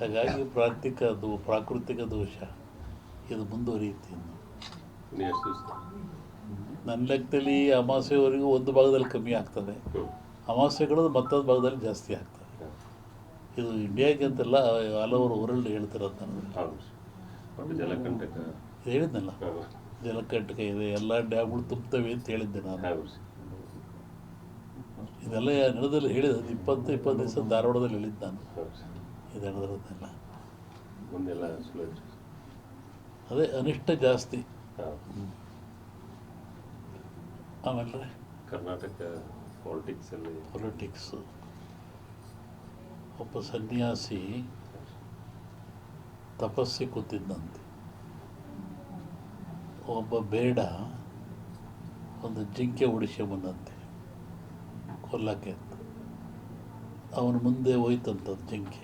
ಹಾಗಾಗಿ ಪ್ರಾಕೃತಿಕ ದೋ ಪ್ರಾಕೃತಿಕ ದೋಷ. ಇದು ಮುಂದುವರಿಯುತ್ತೆ ನನ್ನ ಲೆಕ್ಕದಲ್ಲಿ ಅಮಾವಾಸ್ಯೆವರೆಗೂ ಒಂದು ಭಾಗದಲ್ಲಿ ಕಮ್ಮಿ ಆಗ್ತದೆ. ಅಮಾವಾಸ್ಯೆಗಳದು ಅಮಾವಾಸ್ಯೆಗಳು ಮತ್ತೊಂದು ಭಾಗದಲ್ಲಿ ಜಾಸ್ತಿ ಆಗ್ತದೆ. ಇದು ಇಂಡಿಯಾಗೆ ಅಂತಲ್ಲ ಹಲವರು ವರ್ಲ್ಡ್ ಹೇಳ್ತಿರೋದು ನನಗೆ ಹೇಳಿದ್ನಲ್ಲ? ಜಲಕಂಟಕ ಇದೆ ಎಲ್ಲ ಡ್ಯಾಮ್ಗಳು ತುಂಬ್ತವೆ ಅಂತ ಹೇಳಿದ್ದೆ ನಾನು. ಇದೆಲ್ಲ ನಡೆದಲ್ಲಿ ಹೇಳಿದ ಇಪ್ಪತ್ತು ಇಪ್ಪತ್ತು ದಿವಸ ಧಾರವಾಡದಲ್ಲಿ ಹೇಳಿದ್ದು ನಾನು. ಹೌದು ಇದು ನಡೆದಿರೋದೆಲ್ಲ ಮುಂದೆಲ್ಲ ಅದೇ ಅನಿಷ್ಟ ಜಾಸ್ತಿ. ಆಮೇಲೆ? ಕರ್ನಾಟಕ ಪಾಲಿಟಿಕ್ಸಲ್ಲಿ ಪೊಲಿಟಿಕ್ಸು ಒಬ್ಬ ಸನ್ಯಾಸಿ ತಪಸ್ಸಿ ಕೂತಿದ್ದಂತೆ ಒಬ್ಬ ಬೇಡ ಒಂದು ಜಿಂಕೆ ಬಂದಂತೆ. ಕೊಲ್ಲಕ್ಕೆ ಅಂತ. ಅವನ ಮುಂದೆ ಹೋಯ್ತಂತದ್ದು ಜಿಂಕೆ.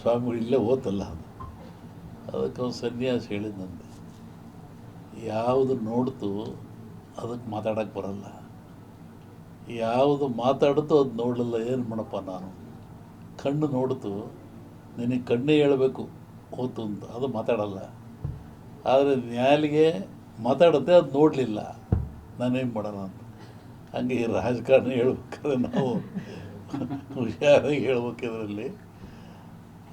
ಸ್ವಾಮಿಗಳು ಇಲ್ಲೇ ಓತಲ್ಲ ಅದು. ಅದಕ್ಕೆ ಅವನು ಸನ್ಯಾಸ ಹೇಳಿದಂತೆ ಯಾವುದು ನೋಡ್ತು ಅದಕ್ಕೆ ಮಾತಾಡೋಕ್ಕೆ ಬರಲ್ಲ. ಯಾವುದು ಮಾತಾಡ್ತು ಅದು ನೋಡಲಿಲ್ಲ, ಏನು ಮಾಡಪ್ಪ ನಾನು? ಕಣ್ಣು ನೋಡ್ತು, ನಿನಗೆ ಕಣ್ಣೇ ಹೇಳಬೇಕು, ಹೋತು ಅಂತ, ಅದು ಮಾತಾಡಲ್ಲ. ಆದರೆ ನ್ಯಾಯಾಲಿಗೆ ಮಾತಾಡುತ್ತೆ ಅದು ನೋಡಲಿಲ್ಲ, ನಾನೇನು ಮಾಡೋಣ ಅಂತ. ಹಂಗೆ ರಾಜಕಾರಣ ಹೇಳ್ಬೇಕಾದ್ರೆ ನಾವು ಹುಷಾರಾಗಿ ಹೇಳ್ಬೇಕು ಇದರಲ್ಲಿ.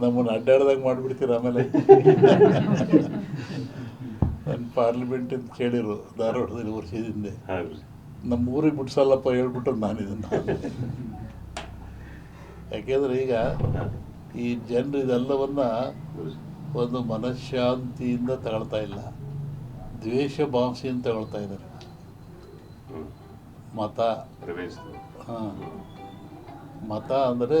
ನಮ್ಮನ್ನು ಅಡ್ಡಾಡ್ದಾಗ ಮಾಡಿಬಿಡ್ತೀರ ಆಮೇಲೆ? ನನ್ನ ಪಾರ್ಲಿಮೆಂಟ್ ಅಂತ ಕೇಳಿರು ಧಾರವಾಡದಲ್ಲಿ ವರ್ಷದಿಂದ ಹೌದು. ನಮ್ಮ ಊರಿಗೆ ಬಿಡ್ಸಲ್ಲಪ್ಪ ಹೇಳ್ಬಿಟ್ಟು ನಾನು ಇದನ್ನು. ಯಾಕೆಂದ್ರೆ ಈಗ ಈ ಜನರು ಇದೆಲ್ಲವನ್ನ ಒಂದು ಮನಃಶಾಂತಿಯಿಂದ ತಗೊಳ್ತಾ ಇಲ್ಲ. ದ್ವೇಷ ಭಾವಿಸಿಯಿಂದ ತಗೊಳ್ತಾ ಇದ್ದಾರೆ ಮತ. ಹಾಂ. ಮತ ಅಂದರೆ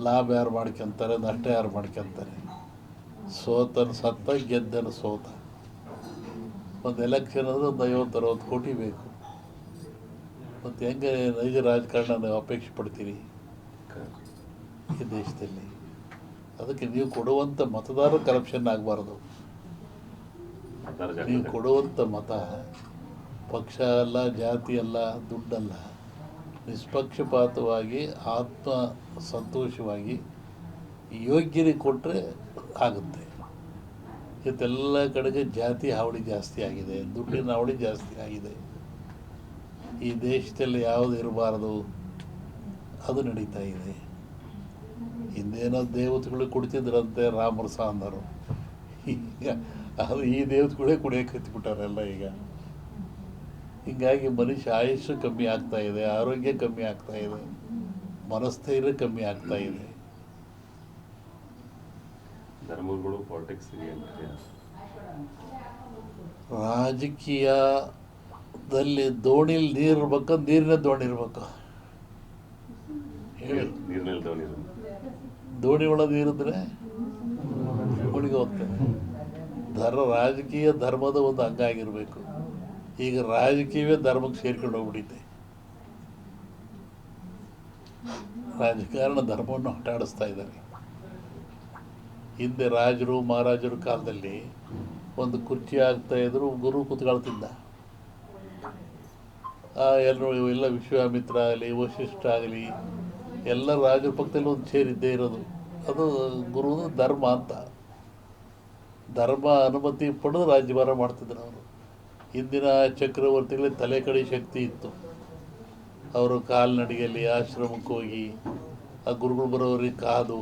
ಲಾಭ ಯಾರು ಮಾಡ್ಕೊಂತಾರೆ, ನಷ್ಟ ಯಾರು ಮಾಡ್ಕೊತಾರೆ? ಸೋತನ ಸತ್ತ, ಗೆದ್ದನ ಸೋತ. ಒಂದು ಎಲೆಕ್ಷನ್ ಅಂದರೆ ಒಂದು ಐವತ್ತು ಅರವತ್ತು ಕೋಟಿ ಬೇಕು. ಮತ್ತು ಹೆಂಗೆ ನೈಜ ರಾಜಕಾರಣ ನಾವು ಅಪೇಕ್ಷೆ ಪಡ್ತೀರಿ? ಈ ದೇಶದಲ್ಲಿ. ಅದಕ್ಕೆ ನೀವು ಕೊಡುವಂಥ ಮತದಾರ ಕರಪ್ಷನ್ ಆಗಬಾರ್ದು. ನೀವು ಕೊಡುವಂಥ ಮತ ಪಕ್ಷ ಅಲ್ಲ, ಜಾತಿ ಅಲ್ಲ, ದುಡ್ಡಲ್ಲ. ನಿಷ್ಪಕ್ಷಪಾತವಾಗಿ ಆತ್ಮ ಸಂತೋಷವಾಗಿ ಯೋಗ್ಯರಿಗೆ ಕೊಟ್ಟರೆ ಆಗುತ್ತೆ. ಇವತ್ತೆಲ್ಲ ಕಡೆಗೆ ಜಾತಿ ಹಾವಳಿ ಜಾಸ್ತಿ ಆಗಿದೆ, ದುಡ್ಡಿನ ಹಾವಳಿ ಜಾಸ್ತಿ ಆಗಿದೆ. ಈ ದೇಶದಲ್ಲಿ ಯಾವುದು ಇರಬಾರ್ದು? ಅದು ನಡೀತಾ ಇದೆ. ಹಿಂದೇನೋ ದೇವತೆಗಳು ಕುಡಿತಿದ್ರಂತೆ ರಾಮರಸ ಅಂದರು ಈಗ ಅದು ಈ ದೇವತೆಗಳೇ ಕುಡಿಯೋಕೆ ಹತ್ಬಿಟ್ಟಾರೆಲ್ಲ ಈಗ. ಹೀಗಾಗಿ ಮನುಷ್ಯ ಆಯುಷ್ಯ ಕಮ್ಮಿ ಆಗ್ತಾ ಇದೆ ಆರೋಗ್ಯ ಕಮ್ಮಿ ಆಗ್ತಾ ಇದೆ ಮನಸ್ಥೈರ್ಯ ಕಮ್ಮಿ ಆಗ್ತಾ ಇದೆ. ಧರ್ಮಗಳು ರಾಜಕೀಯದಲ್ಲಿ ದೋಣಿಲಿ ನೀರು ಇರ್ಬೇಕು ನೀರಿನ ದೋಣಿ ಇರ್ಬೇಕು. ದೋಣಿ ದೋಣಿ ಒಳಗೆ ನೀರಿದ್ರೆ ಮುಳುಗಿ ಹೋಗ್ತದೆ ಧರ್ಮ ರಾಜಕೀಯ ಧರ್ಮದ ಒಂದು ಅಂಗ ಆಗಿರಬೇಕು. ಈಗ ರಾಜಕೀಯವೇ ಧರ್ಮಕ್ಕೆ ಸೇರಿಕೊಂಡು ಹೋಗ್ಬಿಟ್ಟಿದೆ ರಾಜಕಾರಣ ಧರ್ಮವನ್ನು ಆಟಾಡಿಸ್ತಾ ಇದ್ದಾರೆ. ಹಿಂದೆ ರಾಜರು ಮಹಾರಾಜರು ಕಾಲದಲ್ಲಿ ಒಂದು ಕುರ್ಚಿ ಆಗ್ತಾ ಇದ್ರು, ಗುರು ಕೂತ್ಕೊಳ್ತಿದ್ದ. ಎಲ್ಲರೂ ಎಲ್ಲ ವಿಶ್ವಾಮಿತ್ರ ಆಗಲಿ, ವಶಿಷ್ಠ ಆಗಲಿ, ಎಲ್ಲ ರಾಜರ ಪಕ್ಕದಲ್ಲಿ ಒಂದು ಸೇರಿದ್ದೇ ಇರೋದು. ಅದು ಗುರು ಧರ್ಮ ಅಂತ. ಧರ್ಮ ಅನುಮತಿ ಪಡೆದು ರಾಜ್ಯಭಾರ ಮಾಡ್ತಿದ್ರು ಅವರು. ಹಿಂದಿನ ಚಕ್ರವರ್ತಿಗಳ ತಲೆ ಕಡೆ ಶಕ್ತಿ ಇತ್ತು. ಅವರು ಕಾಲ್ನಡಿಗೆಯಲ್ಲಿ ಆಶ್ರಮಕ್ಕೆ ಹೋಗಿ, ಆ ಗುರುಗಳು ಬರೋರಿಗೆ ಕಾದು,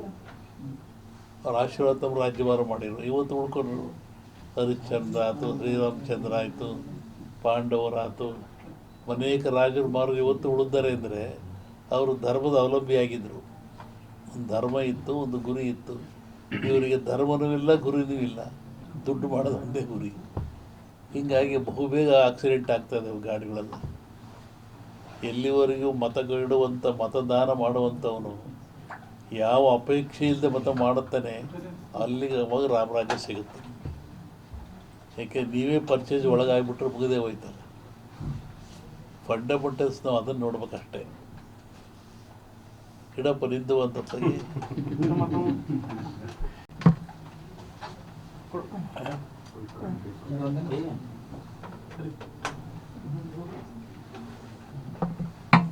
ಅವ್ರ ಆಶೀರ್ವಾದ ತಮ್ಮ ರಾಜ್ಯಭಾರ ಮಾಡಿದ್ರು. ಇವತ್ತು ಉಳ್ಕೊಂಡ್ರು. ಹರಿಶ್ಚಂದ್ರ ಆಯಿತು, ಶ್ರೀರಾಮಚಂದ್ರ ಆಯಿತು, ಪಾಂಡವರಾಯಿತು. ಅನೇಕ ರಾಜರು ಮಾರು ಇವತ್ತು ಉಳಿದ್ದಾರೆ ಅಂದರೆ ಅವರು ಧರ್ಮದ ಅವಲಂಬಿಯಾಗಿದ್ದರು ಒಂದು ಧರ್ಮ ಇತ್ತು, ಒಂದು ಗುರಿ ಇತ್ತು. ಇವರಿಗೆ ಧರ್ಮನೂ ಇಲ್ಲ, ಗುರಿನೂ ಇಲ್ಲ. ದುಡ್ಡು ಮಾಡೋದು ಒಂದೇ ಗುರಿ. ಹೀಗಾಗಿ ಬಹುಬೇಗ ಆಕ್ಸಿಡೆಂಟ್ ಆಗ್ತದೆ ಗಾಡಿಗಳಲ್ಲಿ. ಎಲ್ಲಿವರೆಗೂ ಮತಗಿಡುವಂಥ ಮತದಾನ ಮಾಡುವಂಥವನು ಯಾವ ಅಪೇಕ್ಷೆ ಇಲ್ಲದೆ ಮತ ಮಾಡುತ್ತಾನೆ ಅಲ್ಲಿಗೆ ಅವಾಗ ರಾಮರಾಜ್ಯ ಸಿಗುತ್ತೆ. ಯಾಕೆ ನೀವೇ ಪರ್ಚೇಸ್ ಒಳಗಾಗ್ಬಿಟ್ರೆ ಮುಗಿದೇ ಹೋಯ್ತಲ್ಲ. ಫಂಡಮೆಂಟಲ್ಸ್ ನಾವು ಅದನ್ನು ನೋಡ್ಬೇಕಷ್ಟೇ. ಗಿಡಪ್ಪ ನಿಂದು ಅಂತ ತೆಗಿ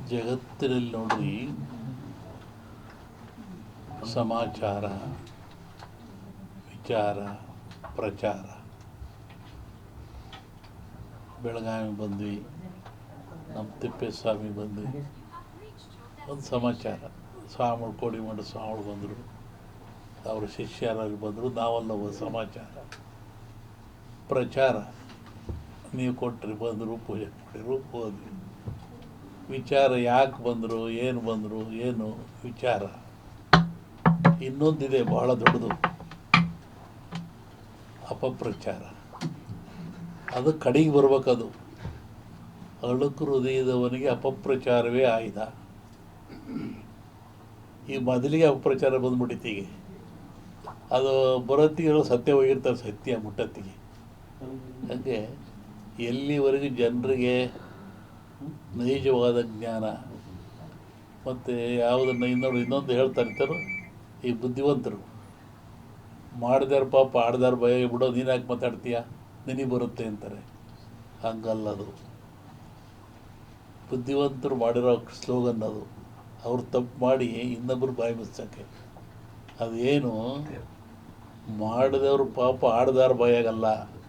ಜಗತ್ತಿನಲ್ಲಿ ನೋಡ್ರಿ ಸಮಾಚಾರ, ವಿಚಾರ, ಪ್ರಚಾರ. ಬೆಳಗಾವಿ ಬಂದ್ವಿ, ನಮ್ಮ ತಿಪ್ಪೇಸ್ವಾಮಿ ಬಂದ್ವಿ. ಒಂದು ಸಮಾಚಾರ. ಸ್ವಾಮಿಗಳು ಕೋಡಿಮಠ ಸ್ವಾಮಿಗಳು ಬಂದರು. ಅವ್ರ ಶಿಷ್ಯರಾಗಿ ಬಂದರು. ನಾವಲ್ಲ ಒಂದು ಸಮಾಚಾರ. ಪ್ರಚಾರ. ನೀವು ಕೊಟ್ಟರೆ ಬಂದರು ಪೂಜೆ ರೂಪ ಹೋದ್ವಿ ವಿಚಾರ ಯಾಕೆ ಬಂದರು, ಏನು ಬಂದರು, ಏನು ವಿಚಾರ. ಇನ್ನೊಂದಿದೆ ಬಹಳ ದೊಡ್ಡದು. ಅಪಪ್ರಚಾರ. ಅದು ಕಡೆಗೆ ಬರ್ಬೇಕದು. ಅಳುಕು ಹೃದಯದವನಿಗೆ ಅಪಪ್ರಚಾರವೇ ಆಯ್ದ. ಈ ಮೊದಲಿಗೆ ಅಪಪ್ರಚಾರ ಬಂದ್ಬಿಟ್ಟಿತ್ತೀಗೆ ಅದು ಬರೋತ್ತಿಗೆ ಸತ್ಯ ಹೋಗಿರ್ತಾರೆ ಸತ್ಯ ಮುಟ್ಟತ್ತಿಗೆ. ಹಾಗೆ ಎಲ್ಲಿವರೆಗೂ ಜನರಿಗೆ ನೈಜವಾದ ಜ್ಞಾನ? ಮತ್ತು ಯಾವುದನ್ನು ಇನ್ನೊಂದು ಇನ್ನೊಂದು ಹೇಳ್ತಾ ಇರ್ತಾರೋ ಈ ಬುದ್ಧಿವಂತರು. ಮಾಡಿದಾರ ಪಾಪ, ಆಡ್ದಾರ ಭಯ, ಬಿಡೋ, ನೀನು ಯಾಕೆ ಮಾತಾಡ್ತೀಯ? ನಿನಗೆ ಬರುತ್ತೆ ಅಂತಾರೆ. ಹಂಗಲ್ಲದು ಬುದ್ಧಿವಂತರು ಮಾಡಿರೋ ಸ್ಲೋಗನ್ ಅದು. ಅವ್ರು ತಪ್ಪು ಮಾಡಿ ಇನ್ನೊಬ್ಬರು ಬಾಯಿ ಮುಚ್ಚೋಕ್ಕೆ ಅದೇನು? ಮಾಡಿದವರು ಪಾಪ, ಆಡ್ದಾರ ಬಾಯಾಗಲ್ಲ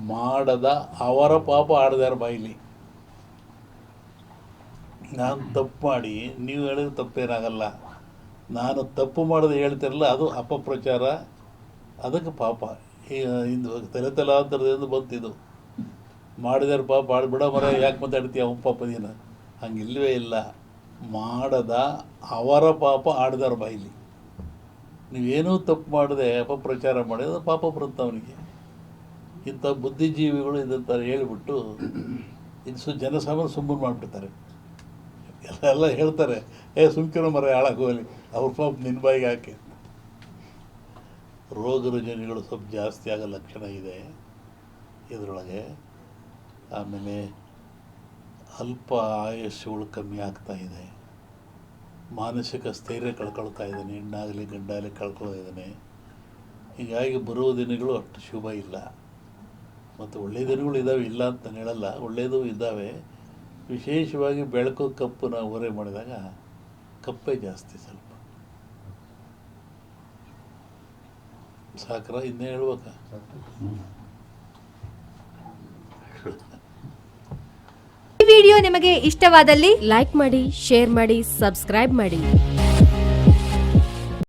ಮಾಡದ ಅವರ ಪಾಪ ಆಡ್ದಾರ ಬಾಯಿಲಿ. ನಾನು ತಪ್ಪು ಮಾಡಿ, ನೀವು ಹೇಳಿದ್ರೆ ತಪ್ಪೇನಾಗಲ್ಲ. ನಾನು ತಪ್ಪು ಮಾಡೋದು ಹೇಳ್ತಿರಲ್ಲ, ಅದು ಅಪಪ್ರಚಾರ. ಅದಕ್ಕೆ ಪಾಪ. ಇಂದು ತಲೆ ತಲಾಂತರದಿಂದ ಬಂತಿದ್ದು ಮಾಡಿದಾರೆ ಪಾಪ ಆಡ್ಬಿಡ ಮರ, ಯಾಕೆ ಮಾತಾಡ್ತೀಯ ಅವ್ ಪಾಪ ದಿನ ಹಂಗಿಲ್ವೇ ಇಲ್ಲ. ಮಾಡದ ಅವರ ಪಾಪ ಆಡ್ದಾರ ಬಾಯಿಲಿ. ನೀವೇನೂ ತಪ್ಪು ಮಾಡದೆ ಅಪಪ್ರಚಾರ ಮಾಡಿದ್ರೆ ಪಾಪ ಬರುತ್ತೆ ಅವನಿಗೆ? ಇಂಥ ಬುದ್ಧಿಜೀವಿಗಳು ಇದಂತ ಹೇಳಿಬಿಟ್ಟು ಇನ್ನು ಸು ಜನಸಾಮಾನ್ಯ ಸುಮ್ಮನೆ ಮಾಡಿಬಿಡ್ತಾರೆ. ಎಲ್ಲ ಎಲ್ಲ ಹೇಳ್ತಾರೆ, ಏ, ಸುಮ್ಕಿರೋ ಮರ ಹಾಳಾಗೋಲಿ ಅವ್ರ ಪಾಪ ನಿನ್ನ ಬಾಯಿಗೆ ಹಾಕಿ ರೋಗ ರುಜಿನಗಳು ಸ್ವಲ್ಪ ಜಾಸ್ತಿ ಆಗೋ ಲಕ್ಷಣ ಇದೆ ಇದರೊಳಗೆ. ಆಮೇಲೆ ಅಲ್ಪ ಆಯುಷ್ಯಗಳು ಕಮ್ಮಿ ಆಗ್ತಾ ಇದೆ. ಮಾನಸಿಕ ಸ್ಥೈರ್ಯ ಕಳ್ಕೊಳ್ತಾ ಇದ್ದಾನೆ, ಹೆಣ್ಣಾಗಲಿ ಗಂಡಾಗಲಿ ಕಳ್ಕೊಳ್ತಾ ಇದ್ದಾನೆ. ಹೀಗಾಗಿ ಬರುವ ದಿನಗಳು ಅಷ್ಟು ಶುಭ ಇಲ್ಲ. ಮತ್ತು ಒಳ್ಳೆಯ ದಿನಗಳು ಇದ್ದಾವೆ ಇಲ್ಲ ಅಂತ ಹೇಳಲ್ಲ. ಒಳ್ಳೆಯದು ಇದ್ದಾವೆ ವಿಶೇಷವಾಗಿ ಬೆಳಕು ಕಪ್ಪು ನಾವು ಹೊರೆ ಮಾಡಿದಾಗ ಕಪ್ಪೇ ಜಾಸ್ತಿ ಸ್ವಲ್ಪ. ಸಾಕ್ರ, ಇನ್ನೇ ಹೇಳ್ಬೇಕ? ಈ ವಿಡಿಯೋ ನಿಮಗೆ ಇಷ್ಟವಾದಲ್ಲಿ ಲೈಕ್ ಮಾಡಿ, ಶೇರ್ ಮಾಡಿ, ಸಬ್ಸ್ಕ್ರೈಬ್ ಮಾಡಿ.